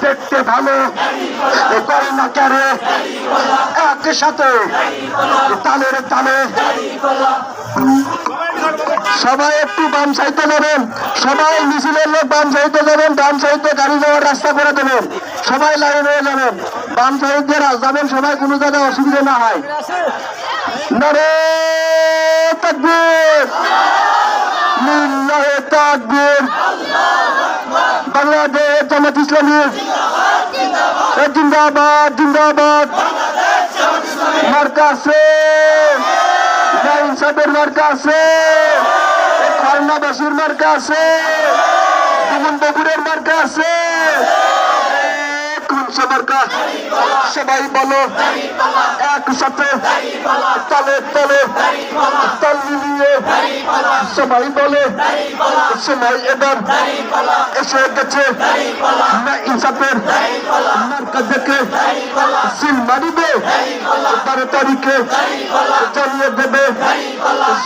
দেখতে ভালো। করে না ক্যারে একই সাথে তালের তালে। সবাই একটু বাম সাইডে নেবেন। সবাই মিছিলের লোক বাম সাইডে যাবেন বাম সাইডে গাড়ি যাওয়ার রাস্তা করে দেবেন। সবাই লাইন হয়ে যাবেন। বাম সাইড দিয়ে যাবেন, সবাই কোনো জায়গায় অসুবিধা না হয়। নরে তাকবীর। লিল্লাহে তাকবীর। বাংলাদেশ জামাত ইসলামী। জিন্দাবাদ জিন্দাবাদ। মার্কাসে সাহেবের মার্কাসে আছে খালনাবাসীর মার্কাসে আছে সুমন বগুড়ের মার্কা আছে কোন সে মার্কা সবাই বলো, একসাথে তলে তলে তল মিলিয়ে সবাই বলে, সময় এবার এসে গেছে না ইনসাফের মার্কা দেখে সিল মারিবে, বারো তারিখে জানিয়ে দেবে,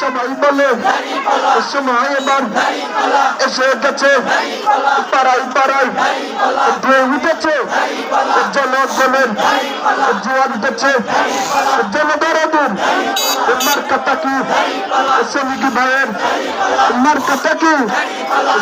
সবাই বলে, সময় এবার এসে গেছে পাড়াই পাড়াই ঢেউ উঠেছে জনগণের জোয়ার উঠেছে জনগণের মার্কাটা কি শ্রমিক ভাইয়ের মার্কাটা কি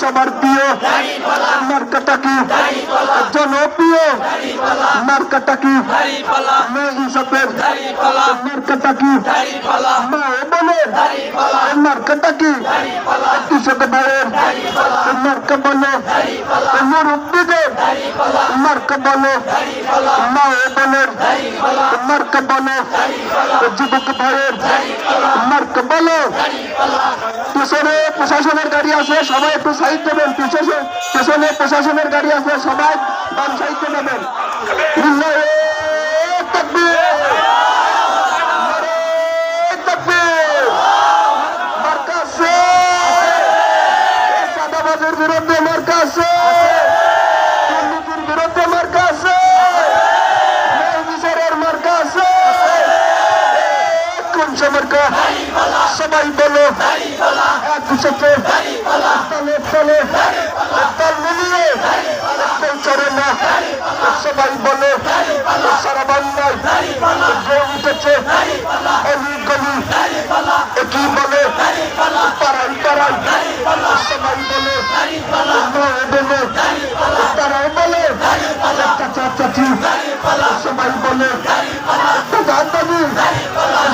সবার প্রিয় মার্কাটা কি জনপ্রিয় মার্কাটা কি মা ইনসাফের মার্কাটা কি মা বলের মার্কাটা কি কৃষক ভাইয়ের মার্কা বলো মুরব্বীদের মার্কা বলো মা প্রশাসনের গাড়ি আছে, সবাই একটু সাইড দেবেন। পিছনে পিছনে প্রশাসনের গাড়ি আছে, সবাই বাম সাইড দেবেন লিল্লাহে তাকবীর নারে তাকবীর মার্কা আছে এই চাঁদাবাজের বিরুদ্ধে মার্কা আছে দুর্নীতির বিরুদ্ধে মার্কা আছে ন্যায় বিচারের মার্কা আছে কোন সে মার্কা সবাই বলো একসাথে তলে তলে তল মিলিয়ে। চড়ে না। সবাই বলে, সারা বাংলায় যে উঠেছে, অলি গলি। একই বলে? পাড়াই পাড়াই সবাই বলে বলে, তারাও বলে চাচা চাচি সবাই বলে দাদা দাদি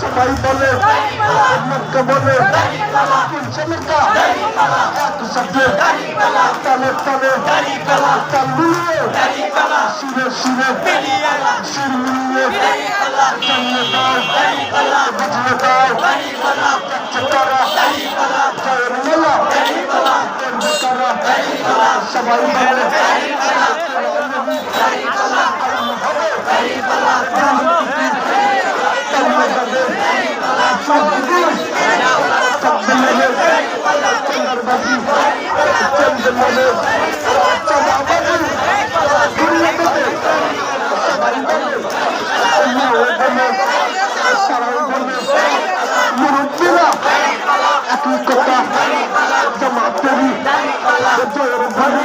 সবাই বলে মক্কা বলে তিনশো মক্কা একসাথে তালে তালে তাল মিলিয়ে সুরে সুরে সুর মিলিয়ে জন্ম দাও বুঝলে দাও চকরা জয়ের মেলা সবাই বলে মুরব্বীরা জয়ের ভারি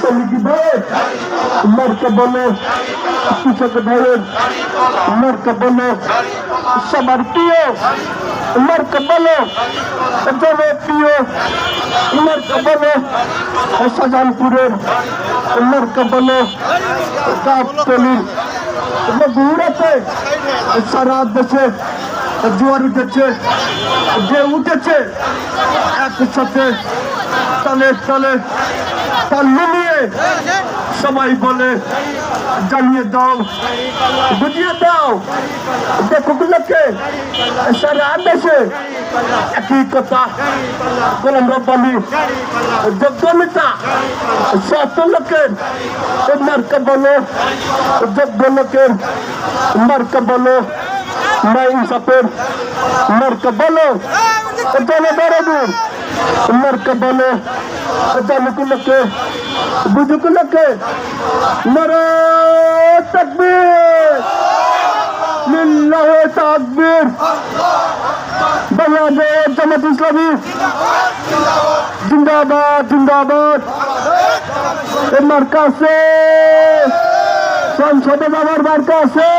দাও বলো মার্কা বলো কৃষক ভাইয়ের। মার্কা বলো, সবার প্রিয়। মার্কা বলো জনপ্রিয় মার্কা বলো, শাহজাহানপুরের। মার্কা বলো, গাবতলির। আছে সারা দেশে জোয়ার উঠেছে যে উঠেছে। একসাথে তালে তালে তাল মিলিয়ে সবাই বলে জানিয়ে দাও, বুঝিয়ে দাও। দেখুগুলোকে সারা দেশে একই কথা। গোলাম রব্বানি যোগ্য নেতা শত লোকের মার্কা বলো যোগ্য লোকের মার্কা বলো। মাই ইনসাফের মার্কা বলো জনগণের মার্কা বলো জনগুলোকে বুঝুগুলোকে নরে তকবীর। লিল্লাহে তাকবীর। বাংলাদেশ জামাত ইসলামী। জিন্দাবাদ জিন্দাবাদ। এর মার্কা আছে। সংসদে যাওয়ার মার্কা আছে।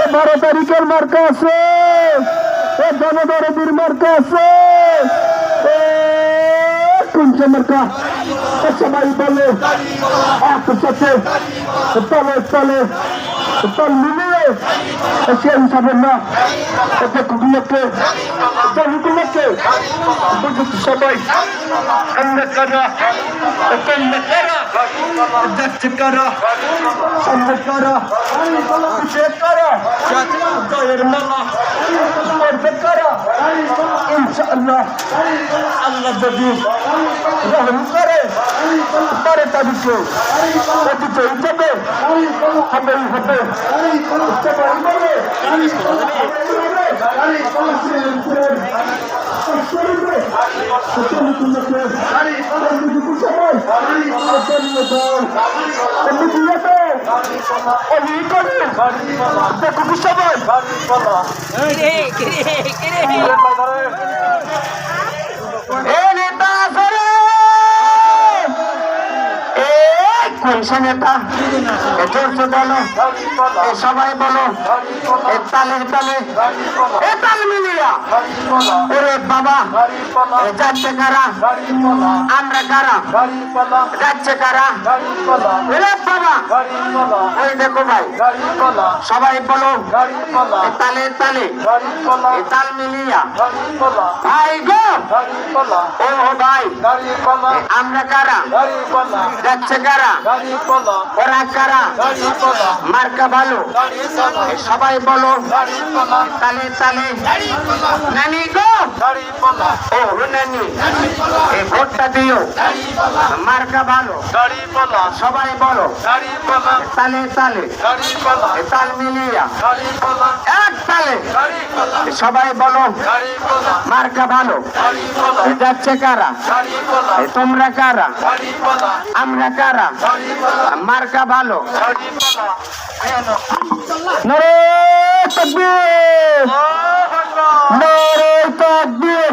এ বারো তারিখের মার্কা আছে। এ জনদরদির মার্কা আছে। এ কোনছে মার্কা এ সবাই বলে একসাথে তলে তলে তল মিলিয়ে সে হিসাবে না এতে কুকুরকে সবাই আমরা কারা যাচ্ছে কারা সামনে কারা সে কারা জয়ের মালা করবে কারা ইনশাআল্লাহ আল্লাহ যদি রহম করে বারে তারিখে অতীত হিসাবে হবেই হবে সবাই বলে সবাই কিরে কিরে কিরে এ কোনসা নেতা জোরসে বলো এ সবাই বলো তালে তালে, এ তাল মিলিয়া, ওরে বাবা যাচ্ছে কারা? আমরা কারা? যাচ্ছে কারা? ওরে বাবা, ওই দেখো ভাই, সবাই বলো তালে তালে, এ তাল মিলিয়া। ভাই গো, ও ভাই আমরা কারা? যাচ্ছে কারা? ওরা কারা? মার্কা ভালো। সবাই বলো। তালে তালে। নানি গো। ও নানি। এই ভোটটা দিও। মার্কা ভালো। সবাই বলো। তালে তালে। তাল মিলিয়া। এক তালে। সবাই বলো মার্কা ভালো? যাচ্ছে কারা? তোমরা কারা? আমরা কারা? মার্কা ভালো? নরে তকবীর! নরে তকবীর!